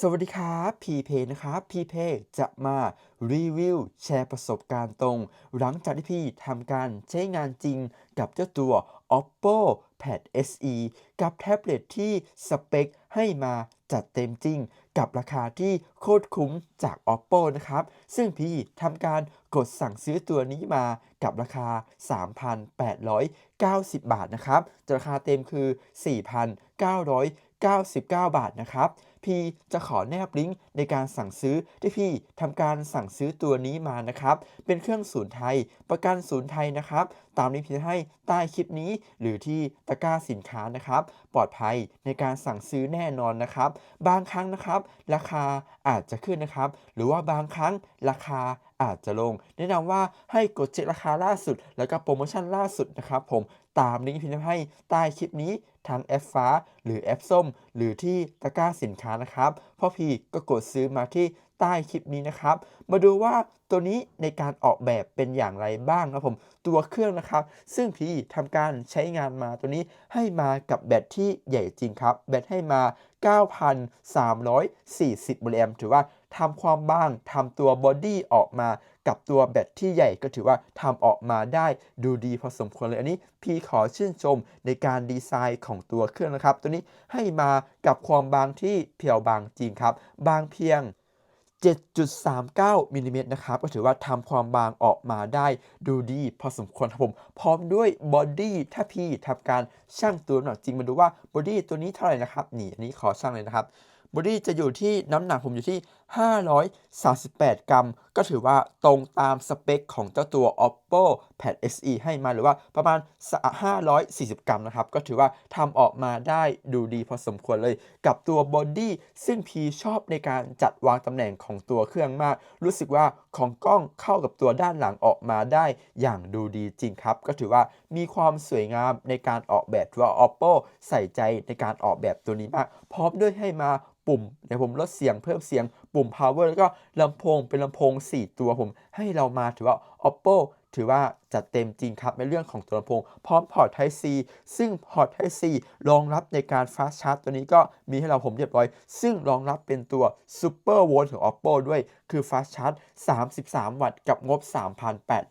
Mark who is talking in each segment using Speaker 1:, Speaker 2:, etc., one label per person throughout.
Speaker 1: สวัสดีครับพีเพนะครับพีเพจะมารีวิวแชร์ประสบการณ์ตรง หลังจากที่พี่ทำการใช้งานจริงกับเจ้าตัว oppo pad se กับแท็บเล็ตที่สเปคให้มาจัดเต็มจริง กับราคาที่โคตรคุ้มจาก oppo นะครับ ซึ่งพี่ทำการกดสั่งซื้อตัวนี้มากับราคา 3,890 บาทนะครับราคาเต็มคือ 99 บาทนะครับ พี่จะขอแนบลิงก์ในการสั่งซื้อที่พี่ทำการสั่งซื้อตัวนี้มานะครับ เป็นเครื่องศูนย์ไทย ประกันศูนย์ไทยนะครับ ตามนี้พี่ให้ใต้คลิปนี้ หรือที่ตะกร้าสินค้านะครับ ปลอดภัยในการสั่งซื้อแน่นอนนะครับ บางครั้งนะครับ ราคาอาจจะขึ้นนะครับ หรือว่าบางครั้งราคาอาจจะลง แนะนำว่าให้กดเช็คราคาล่าสุด แล้วก็โปรโมชั่นล่าสุดนะครับผม ตามลิงก์พิมพ์ให้ใต้คลิปนี้ทางแอปฟ้า หรือแอปส้ม หรือที่ตะกร้าสินค้านะครับพ่อพีก็กดซื้อมาที่ใต้คลิปนี้นะครับ มาดูว่าตัวนี้ในการออกแบบเป็นอย่างไรบ้างครับผม ตัวเครื่องนะครับ ซึ่งพี่ทำการใช้งานมาตัวนี้ให้มากับแบตที่ใหญ่จริงครับ แบตให้มา 9,340มิลลิแอมถือว่า ทำความบางทำตัวบอดี้ออกมากับตัวแบตที่ใหญ่ก็ถือว่าทำออกมาได้ดูดีพอสมควรเลยอันนี้ พี่ขอชื่นชมในการดีไซน์ของตัวเครื่องนะครับ ตัวนี้ให้มากับความบางที่เพียวบางจริงครับ บางเพียง7.39มิลลิเมตรนะครับ ก็ถือว่าทำความบางออกมาได้ดูดีพอสมควรครับผม พร้อมด้วยบอดี้ถ้าพี่ทำการช่างตัวหนักจริงมาดูว่าบอดี้ตัวนี้เท่าไหร่นะครับ นี่อันนี้ขอช่างเลยนะครับบอดี้จะอยู่ที่น้ำหนักผมอยู่ที่ 538 กรัม ก็ถือว่าตรงตามสเปคของเจ้าตัว oppo pad se ให้มาหรือว่าประมาณ 540 กรัมนะครับ ก็ถือว่าทำออกมาได้ดูดีพอสมควรเลย กับตัวบอดี้ซึ่งพีชอบในการจัดวางตำแหน่งของตัวเครื่องมาก รู้สึกว่าของกล้องเข้ากับตัวด้านหลังออกมาได้อย่างดูดีจริงครับ ก็ถือว่ามีความสวยงามในการออกแบบว่า oppo ใส่ใจในการออกแบบตัวนี้มาก พร้อมด้วยให้มาปุ่มเดี๋ยวผมลดเสียงเพิ่มเสียง ปุ่ม power แล้วก็ลำโพงเป็นลำโพง 4 ตัวผม ให้เรามาถือว่า oppo ถือว่า จัดเต็มจริงครับในเรื่องของตัวลำโพงพร้อมพอร์ต Type C ซึ่งพอร์ต Type C รองรับในการ Fast Charge ตัวนี้ก็มีให้เราผมเรียบร้อย ซึ่งรองรับเป็นตัว Super Volt ของ Oppo ด้วย คือ Fast Charge 33 วัตต์กับงบ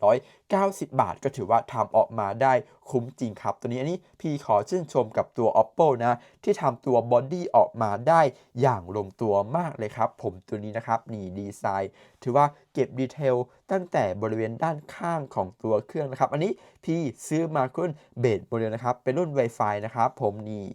Speaker 1: 3,890 บาท ก็ถือว่าทำออกมาได้คุ้มจริงครับ ตัวนี้อันนี้พี่ขอชื่นชมกับตัว Oppo นะ ที่ทำตัวบอดี้ออกมาได้อย่างลงตัวมากเลยครับ ผมตัวนี้นะครับ นี่ดีไซน์ ถือว่าเก็บดีเทลตั้งแต่บริเวณด้านข้างของตัวเครื่องนะครับ อันนี้พี่ซื้อมารุ่นเบสโมเดลนะครับ เป็นรุ่น Wi-Fi นะครับ ผมนี่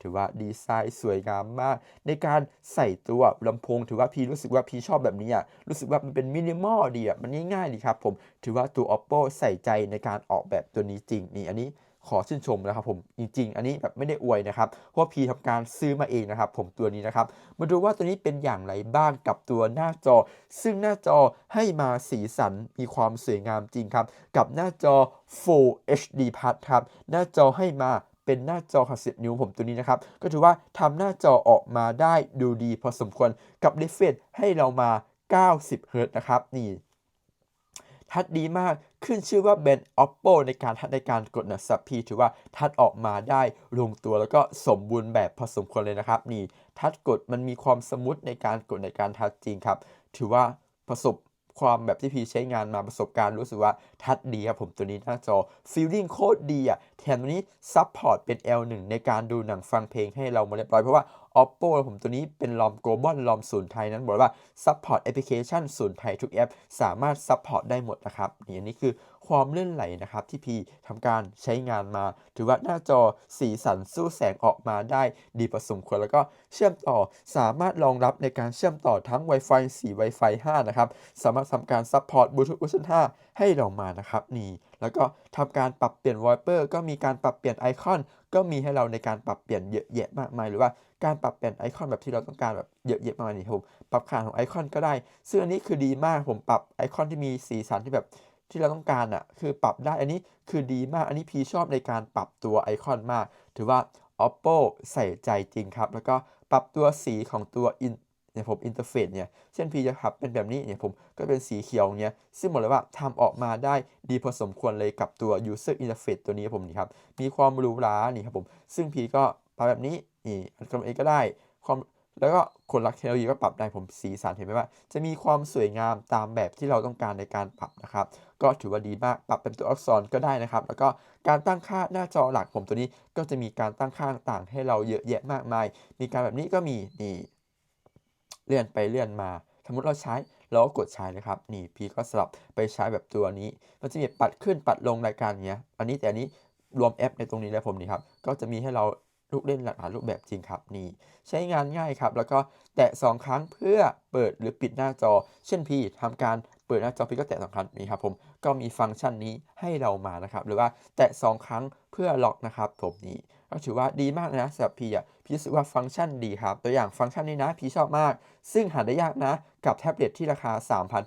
Speaker 1: ถือว่าดีไซน์สวยงามมาก ในการใส่ตัวลำโพง ถือว่าพี่รู้สึกว่าพี่ชอบแบบนี้อะรู้สึกว่ามันเป็นมินิมอลดีอะมันง่ายๆดีครับผมถือว่าตัว oppo ใส่ใจในการออกแบบตัวนี้จริงนี่อันนี้ ขอชื่นชมนะครับผมจริง ๆ อันนี้แบบไม่ได้อวยนะครับเพราะพีทำการซื้อมาเองนะครับ ผมตัวนี้นะครับ มาดูว่าตัวนี้เป็นอย่างไรบ้างกับตัวหน้าจอ ซึ่งหน้าจอให้มาสีสันมีความสวยงามจริงครับ กับหน้าจอ Full HD Plus ครับหน้าจอให้มาเป็นหน้าจอขนาด10นิ้วผมตัวนี้นะครับ ก็ถือว่าทำหน้าจอออกมาได้ดูดีพอสมควรกับ refresh ให้เรามา90 Hz นะครับนี่ ทัดดีมากขึ้นชื่อว่าเป็น oppo ในการทัดในการกดนะสับพีถือว่าทัดออกมาได้ลงตัวแล้วก็สมบูรณ์แบบพอสมควรเลยนะครับ นี่ทัดกดมันมีความสมูทในการกดในการทัดจริงครับ ถือว่าประสบ ความแบบที่พีใช้งานมาประสบการณ์รู้สึกว่าทัดดีครับผมตัวนี้หน้าจอฟีลลิ่งโคตรดีอะแถมตัวนี้ซัพพอร์ตเป็น L1 ในการดูหนังฟังเพลงให้เรามาเรียบร้อยเพราะว่า oppo ผมตัวนี้เป็นลอม global ลอมศูนย์ไทยนั้นบอกว่าซัพพอร์ตแอปพลิเคชันศูนย์ไทยทุกแอป สามารถซัพพอร์ตได้หมดนะครับนี่อันนี้คือ ความเลื่อนไหลนะครับที่พีทำการใช้งานมา ถือว่าหน้าจอสีสันสู้แสงออกมาได้ดีพอสมควรแล้วก็เชื่อมต่อสามารถรองรับในการเชื่อมต่อทั้ง Wi-Fi 4 Wi-Fi 5 นะครับ สามารถทำการซัพพอร์ต Bluetooth เวอร์ชัน5ให้เรามานะครับนี่แล้วก็ทำการปรับเปลี่ยนวอลเปอร์ก็มีการปรับเปลี่ยนไอคอน ก็มีให้เราในการปรับเปลี่ยนเยอะแยะมากมายหรือว่าการปรับเปลี่ยนไอคอนแบบที่เราต้องการแบบเยอะแยะมากมายนี่ผมปรับขนาดของไอคอนก็ได้ ซึ่งอันนี้คือดีมากผมปรับไอคอนที่มีสีสันที่แบบ ที่เราต้องการอะคือปรับได้อันนี้คือดีมากอันนี้พีชอบในการปรับตัวไอคอนมาก ถือว่า oppo ใส่ใจจริงครับ แล้วก็ปรับตัวสีของตัวอินเนี่ยผมอินเทอร์เฟซเนี่ยเช่นพีจะขับเป็นแบบนี้เนี่ยผมก็เป็นสีเขียวเนี่ยซึ่งบอกเลยว่าทำออกมาได้ดีพอสมควรเลยกับตัว user interface ตัวนี้ผมนี่ครับมีความหรูหรานี่ครับผมซึ่งพีก็ปรับแบบนี้นี่ทำเองก็ได้ความ แล้วก็คนรักเทคโนโลยีก็ปรับได้ผมสีสันเห็นไหมว่า จะมีความสวยงามตามแบบที่เราต้องการในการปรับนะครับ ก็ถือว่าดีมากปรับเป็นตัวอักษรก็ได้นะครับ แล้วก็การตั้งค่าหน้าจอหลักผมตัวนี้ก็จะมีการตั้งค่าต่างให้เราเยอะแยะมากมาย มีการแบบนี้ก็มีนี่เลื่อนไปเลื่อนมาสมมติเราใช้เราก็กดใช้เลยครับนี่พี่ก็สลับไปใช้แบบตัวนี้ มันจะมีปัดขึ้นปัดลงรายการเนี้ยอันนี้แต่อันนี้รวมแอปในตรงนี้แล้วผมนี่ครับก็จะมีให้เรา ลูกเล่นหลากหลายรูปแบบจริงครับนี่ใช้งานง่ายครับ แล้วก็แตะ 2 ครั้งเพื่อเปิดหรือปิดหน้าจอ เช่นพี่ทำการเปิดหน้าจอพี่ก็แตะสองครั้งนี่ครับผมก็มีฟังก์ชันนี้ให้เรามานะครับ หรือว่าแตะ 2 ครั้งเพื่อล็อกนะครับผมนี่ก็ถือว่าดีมากนะสำหรับพี่อะพี่รู้สึกว่าฟังก์ชันดีครับ ตัวอย่างฟังก์ชันนี้นะพี่ชอบมาก ซึ่งหาได้ยากนะ กับแท็บเล็ตที่ราคา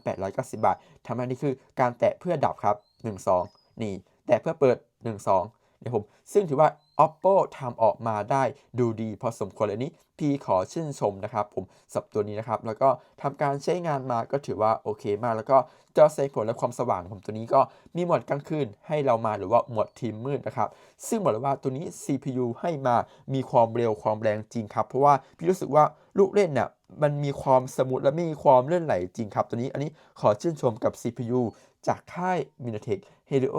Speaker 1: 3,890 บาททำอันนี้คือการแตะเพื่อดับครับ 1 2 นี่ แตะเพื่อเปิด 1 2 เดี๋ยวผมซึ่งถือว่า oppo ทำออกมาได้ดูดีพอสมควรเลยนี้ พี่ขอชื่นชมนะครับผมสับตัวนี้นะครับ แล้วก็ทำการใช้งานมาก็ถือว่าโอเคมาก แล้วก็จอแสดงผลและความสว่างของผมตัวนี้ก็มีโหมดกลางคืนให้เรามาหรือว่าโหมดทีมมืดนะครับ ซึ่งบอกเลยว่าตัวนี้ CPU ให้มามีความเร็วความแรงจริงครับ เพราะว่าพี่รู้สึกว่าลูกเล่นเนี่ยมันมีความสมูทและมีความเลื่อนไหลจริงครับ ตัวนี้อันนี้ขอชื่นชมกับ CPU จากค่าย MediaTek Helio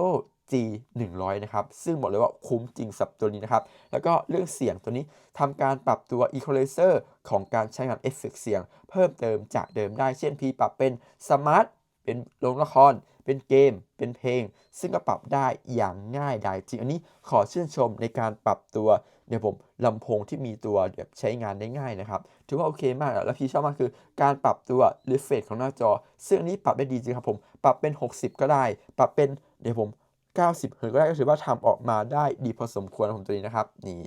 Speaker 1: G 100นะครับ ซึ่งบอกเลยว่าคุ้มจริงสับตัวนี้นะครับ แล้วก็เรื่องเสียงตัวนี้ทำการปรับตัว Equalizer ของการใช้งานเอฟเฟกเสียง เพิ่มเติมจากเดิมได้ เช่นพีปรับเป็นสมาร์ทเป็นโรงละคร เป็นเกม เป็นเพลง ซึ่งก็ปรับได้อย่างง่ายดายจริง อันนี้ขอชื่นชมในการปรับตัวเดี๋ยวผมลำโพงที่มีตัวแบบใช้งานได้ง่ายนะครับ ถือว่าโอเคมากแล้วพี่ชอบมากคือ การปรับตัว refresh ของหน้าจอ ซึ่งอันนี้ปรับได้ดีจริงครับผม ปรับเป็น 60 ก็ได้ ปรับเป็นเดี๋ยวผม 90เฮิร์ตก็ได้ก็ถือว่าทำออกมาได้ดีพอสมควรผมตัวนี้นะครับนี่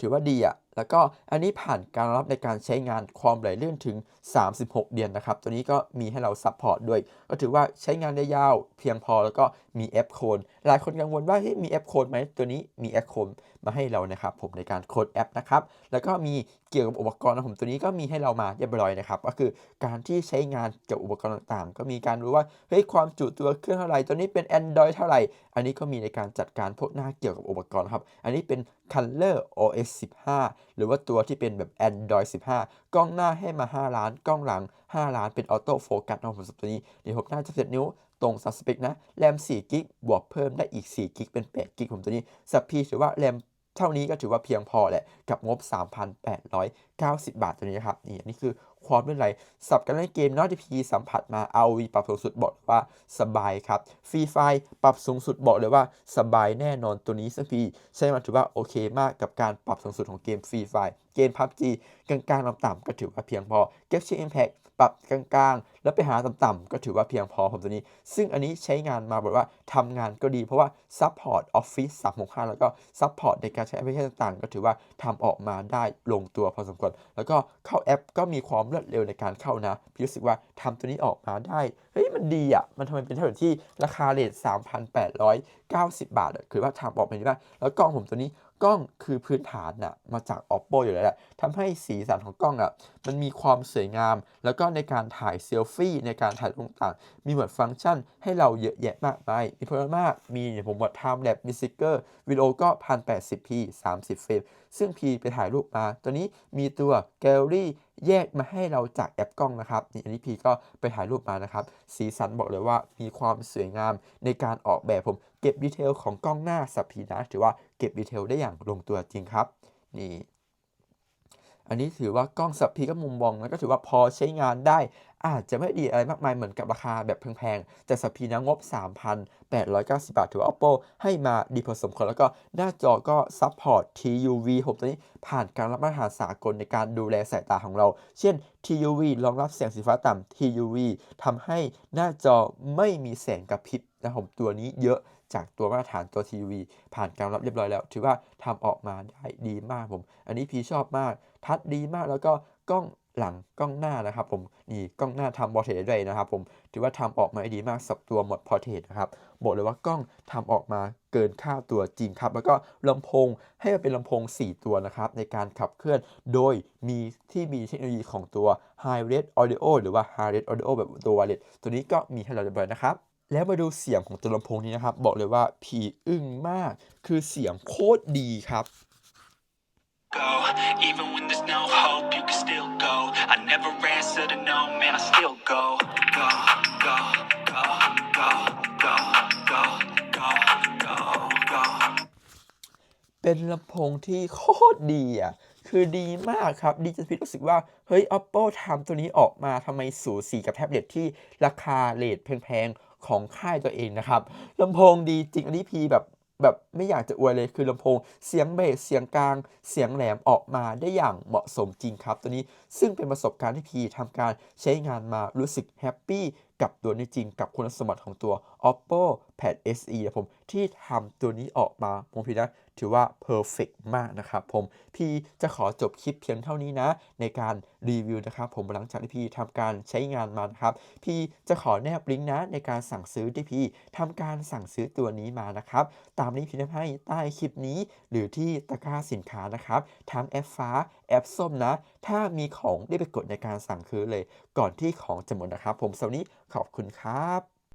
Speaker 1: ถือว่าดีอะ่ะ แล้วก็อันนี้ผ่านการรับในการใช้งานความไหลลื่นถึง 36 เดือนนะครับ ตัวนี้ก็มีให้เราซัพพอร์ตด้วย ก็ถือว่าใช้งานได้ยาวเพียงพอแล้วก็มีแอปโคนหลายคนกังวลว่าเฮ้ยมีแอปโคนไหมตัวนี้มีแอปโคนมาให้เรานะครับ ผมในการโค้ดแอปนะครับ แล้วก็มีเกี่ยวกับอุปกรณ์นะผมตัวนี้ก็มีให้เรามาเรียบร้อยนะครับ ก็คือการที่ใช้งานเกี่ยวกับอุปกรณ์ต่างๆ ก็มีการรู้ว่าเฮ้ยความจุตัวเครื่องเท่าไหร่ตัวนี้เป็น Android เท่าไหร่ อันนี้ก็มีในการจัดการพวกหน้าเกี่ยวกับอุปกรณ์ครับ อันนี้เป็น Color OS 15หรือว่าตัวที่เป็นแบบ Android 15 กล้องหน้าให้มา 5 ล้าน กล้องหลัง 5 ล้านเป็นออโต้โฟกัสนะผมสำหรับตัวนี้เดี๋ยวผมน่าจะเสร็จนิ้วตรงสับสเปกนะ แรม4กิกบวกเพิ่มได้อีก 4กิกเป็น8กิกผมตัวนี้สับพีถือว่าแรมเท่านี้ก็ถือว่าเพียงพอแหละ กับงบ 3,890 บาทตัวนี้นะครับ นี่อันนี้คือ ความเป็นไร สับกันเล่นเกมนอกที่พีสัมผัสมา ROV ปรับสูงสุดบอกว่าสบายครับฟรีไฟปรับสูงสุดบอกเลยว่าสบายแน่นอนตัวนี้ซึ่งพีใช้มาถือว่าโอเคมากกับการปรับสูงสุดของเกมฟรีไฟเกม PUBG กลางๆต่ำๆก็ถือว่าเพียงพอเก็บชิ i อิมแพ t ปรับกลางๆ แล้วไปหาต่ำๆก็ถือว่าเพียงพอผมตัวนี้ ซึ่งอันนี้ใช้งานมาบอกว่าทำงานก็ดีเพราะว่าซัพพอร์ตออฟฟิศ365แล้วก็ซัพพอร์ตในการใช้แอปพลิเคชันต่างๆ ก็ถือว่าทำออกมาได้ลงตัวพอสมควรแล้วก็เข้าแอปก็มีความรวดเร็วในการเข้านะ พี่รู้สึกว่าทำตัวนี้ออกมาได้ เฮ้ย มันดีอะ มันทำไมเป็นเท่าที่ราคาเลท3,890 บาทอะคือว่าทำออกมาดีมากแล้วกล้องผมตัวนี้ กล้องคือพื้นฐานน่ะมาจาก oppo อยู่แล้วแหละทำให้สีสันของกล้องอะมันมีความสวยงาม แล้วก็ในการถ่ายเซลฟี่ในการถ่ายรูปต่างๆ มีหมดฟังก์ชันให้เราเยอะแยะมากมายมีเพิ่มมาก มีอย่างผมว่า time lapse มี sticker วิดีโอก็ 1080p 30 เฟรม ซึ่งพีไปถ่ายรูปมา ตัวนี้มีตัวแกลเลอรี่แยกมาให้เราจากแอปกล้องนะครับนี่อันนี้พีก็ไปถ่ายรูปมานะครับ สีสันบอกเลยว่ามีความสวยงามในการออกแบบผม เก็บดีเทลของกล้องหน้าสับพีนะถือว่าเก็บดีเทลได้อย่างลงตัวจริงครับนี่อันนี้ถือว่ากล้องสับพีก็มุมมองแล้วก็ถือว่าพอใช้งานได้อาจจะไม่ดีอะไรมากมายเหมือนกับราคาแบบแพงๆ แต่สับพีนะงบ 3,890 บาท ถือว่า oppo ให้มาดีพอสมควรแล้วก็หน้าจอก็ซัพพอร์ต TUV ผมตัวนี้ผ่านการรับมาตรฐานสากลในการดูแลสายตาของเรา เช่น TUV รองรับแสงสีฟ้าต่ำ TUV ทำให้หน้าจอไม่มีแสงกระพริบ นะผมตัวนี้เยอะจากตัวมาตรฐานตัวทีวีผ่านการรับเรียบร้อยแล้ว ถือว่าทำออกมาได้ดีมากผม อันนี้พีชอบมาก ทัดดีมากแล้วก็กล้องหลังกล้องหน้านะครับผมนี่กล้องหน้าทำบอเทรด้วยนะครับผมถือว่าทำออกมาได้ดีมากสับตัวหมดพอเทรนะครับบอกเลยว่ากล้องทำออกมาเกินค่าตัวจริงครับ แล้วก็ลำโพงให้มันเป็นลำโพง 4 ตัวนะครับในการขับเคลื่อนโดยมีที่มีเทคโนโลยีของตัว High Rate Audio หรือว่า High Rate Audio แบบตัว wireless ตัวนี้ก็มีให้เราเรียบร้อยนะครับ แล้วมาดูเสียงของตัวลำโพงนี้นะครับ บอกเลยว่าผีอึ้งมาก คือเสียงโคตรดีครับ
Speaker 2: go. Even when there's no hope, you can still go. I never answer to no, man, I still go. Go, go, go, go, go, go, go, go, go.
Speaker 1: เป็นลำโพงที่โคตรดีอะคือดีมากครับ ดีจนพี่รู้สึกว่า เฮ้ย Oppo ทำตัวนี้ออกมาทำไมสูสีกับแท็บเล็ตที่ราคาเรทแพงๆ ของค่ายตัวเองนะครับลำโพงดีจริงอันนี้พีแบบแบบไม่อยากจะอวยเลยคือลำโพงเสียงเบสเสียงกลาง เสียงแหลมออกมาได้อย่างเหมาะสมจริงครับ ตัวนี้ซึ่งเป็นประสบการณ์ที่พีทำการใช้งานมารู้สึกแฮปปี้ กับตัวนี้จริงกับคุณสมบัติของตัว Oppo Pad SE นะผมที่ทำตัวนี้ออกมาผมพี่นะถือว่า perfect มากนะครับผมพี่จะขอจบคลิปเพียงเท่านี้นะ ในการรีวิวนะครับผมหลังจากที่พี่ทำการใช้งานมานะครับ พี่จะขอแนบลิงก์นะในการสั่งซื้อที่พี่ทำการสั่งซื้อตัวนี้มานะครับ ตามลิงก์พี่แนบให้ใต้คลิปนี้หรือที่ตะกร้าสินค้านะครับ ทั้งแอปฟ้า แอปส้มนะ ถ้ามีของได้ไปกดในการสั่งซื้อเลย ก่อนที่ของจะหมดนะครับ ผมสำหรับวันนี้ขอบคุณครับ